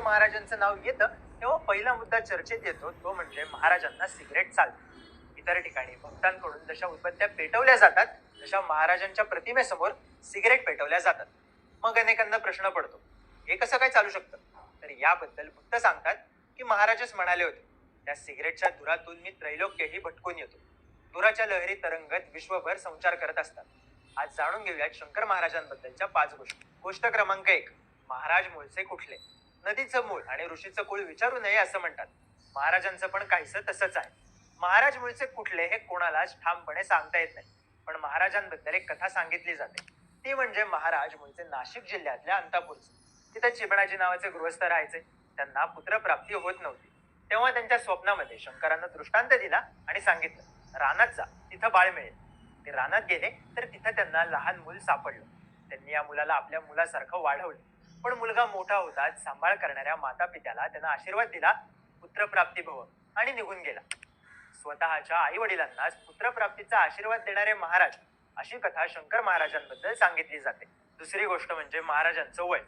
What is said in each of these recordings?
महाराजांचं नाव येतं तेव्हा पहिला मुद्दा चर्चेत येतो तो म्हणजे महाराजांना सिगरेट चालते. इतर ठिकाणी भक्तांकडून जशा उत्पत्त्या पेटवल्या जातात तशा महाराजांच्या प्रतिमेसमोर सिगरेट पेटवल्या जातात. मग अनेकांना प्रश्न पडतो हे कसं काय चालू शकतं? तर याबद्दल भक्त सांगतात की महाराजच म्हणाले होते त्या सिगरेटच्या धुरातून मी त्रैलोक्यही भटकून येतो. धुराच्या लहरी तरंगत विश्वभर संचार करत असतात. आज जाणून घेऊयात शंकर महाराजांबद्दलच्या पाच गोष्टी. गोष्ट क्रमांक एक महाराज मुळचे कुठले? नदीचं मूळ आणि ऋषीचं कुळ विचारू नये असं म्हणतात. महाराजांचं पण काहीसं तसंच आहे. महाराज मुळचे कुठले हे कोणालाच ठामपणे सांगता येत नाही. पण महाराजांबद्दल एक कथा सांगितली जाते. ती म्हणजे महाराज मुळचे नाशिक जिल्ह्यातल्या अंतापूरचे. तिथे चिबणाजी नावाचे गृहस्थ राहायचे. त्यांना पुत्रप्राप्ती होत नव्हती. तेव्हा त्यांच्या स्वप्नामध्ये शंकरांना दृष्टांत दिला आणि सांगितलं रानात जा तिथं बाळ मिळेल. ते रानात गेले तर तिथं त्यांना लहान मूल सापडलं. त्यांनी या मुलाला आपल्या मुलासारखं वाढवलं. पण मुलगा मोठा होताच सांभाळ करणाऱ्या माता पित्याला त्यांना आशीर्वाद दिला पुत्रप्राप्ती भव आणि निघून गेला. स्वतःच्या आई वडिलांनाच पुत्रप्राप्तीचा आशीर्वाद देणारे महाराज अशी कथा शंकर महाराजांबद्दल सांगितली जाते. दुसरी गोष्ट म्हणजे महाराजांचं वय.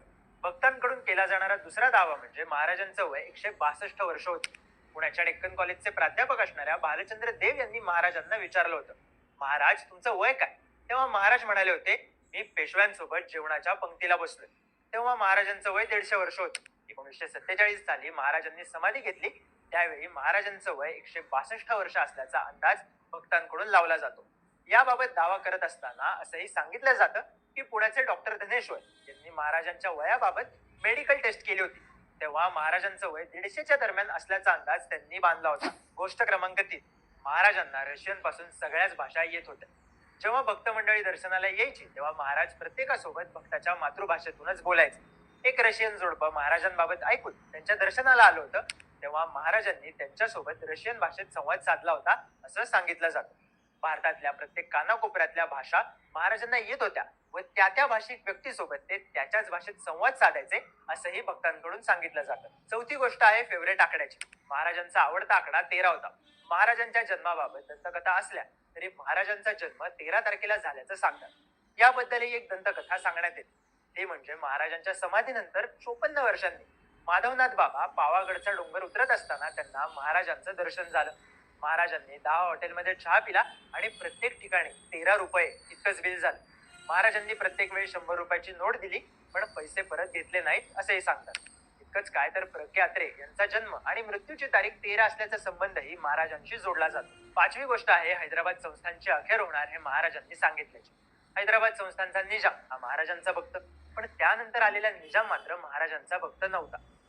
भक्तांकडून केला जाणारा दुसरा दावा म्हणजे महाराजांचं वय एकशे बासष्ट वर्ष होते. पुण्याच्या डेक्कन कॉलेजचे प्राध्यापक असणाऱ्या भालचंद्र देव यांनी महाराजांना विचारलं होतं महाराज तुमचं वय काय? तेव्हा महाराज म्हणाले होते मी पेशव्यांसोबत जेवणाच्या पंक्तीला बसलोय. तेव्हा महाराजांचं वय दीडशे वर्ष होतं. एकोणीसशे सत्तेचाळीस साली महाराजांनी समाधी घेतली. त्यावेळी महाराजांचं वय एकशे बासष्ट वर्ष असल्याचा अंदाज भक्तांकडून लावला जातो. याबाबत दावा करत असताना असंही सांगितलं जातं की पुण्याचे डॉक्टर धनेश्वर यांनी महाराजांच्या वयाबाबत मेडिकल टेस्ट केली होती. तेव्हा महाराजांचं वय दीडशेच्या दरम्यान असल्याचा अंदाज त्यांनी बांधला होता. गोष्ट क्रमांक तीन. महाराजांना रशियनपासून सगळ्याच भाषा येत होत्या. जेव्हा भक्त मंडळी दर्शनाला यायची तेव्हा महाराज प्रत्येकासोबत भक्ताच्या मातृभाषेतूनच बोलायचे. एक रशियन जोडपं महाराजांबाबत ऐकून त्यांच्या दर्शनाला आलं होतं तेव्हा महाराजांनी त्यांच्यासोबत रशियन भाषेत संवाद साधला होता असं सांगितलं जातं. भारतातल्या प्रत्येक कानाकोपऱ्यातल्या भाषा महाराजांना येत होत्या. व त्या त्या भाषिक व्यक्तीसोबत ते त्याच्याच भाषेत संवाद साधायचे असंही भक्तांकडून सांगितलं जातं. चौथी गोष्ट आहे फेवरेट आकड्याची. महाराजांचा आवडता आकडा तेरा होता. महाराजांच्या जन्माबाबत दंतकथा असल्या तरी महाराजांचा जन्म तेरा तारखेला झाल्याचं सांगतात. याबद्दलही एक दंतकथा सांगण्यात येते. ते म्हणजे महाराजांच्या समाधीनंतर चोपन्न वर्षांनी माधवनाथ बाबा पावागडचा डोंगर उतरत असताना त्यांना महाराजांचं दर्शन झालं. महाराजांनी दहा हॉटेलमध्ये चहा पिला आणि प्रत्येक ठिकाणी तेरा रुपये इतकंच बिल झालं. महाराजांनी प्रत्येक वेळी शंभर रुपयाची नोट दिली पण पैसे परत घेतले नाहीत असेही सांगतात. इतकंच काय तर प्रज्ञात्रे यांचा जन्म आणि मृत्यूची तारीख तेरा असल्याचा संबंधही महाराजांशी जोडला जातो. पाचवी गोष्ट आहे हैदराबाद संस्थानची अखेर होणार हे महाराजांनी सांगितल्याची. हैदराबाद संस्थांचा निजाम हा महाराजांचा भक्त पण त्यानंतर आलेला निजाम मात्र महाराजांचा भक्त नव्हता.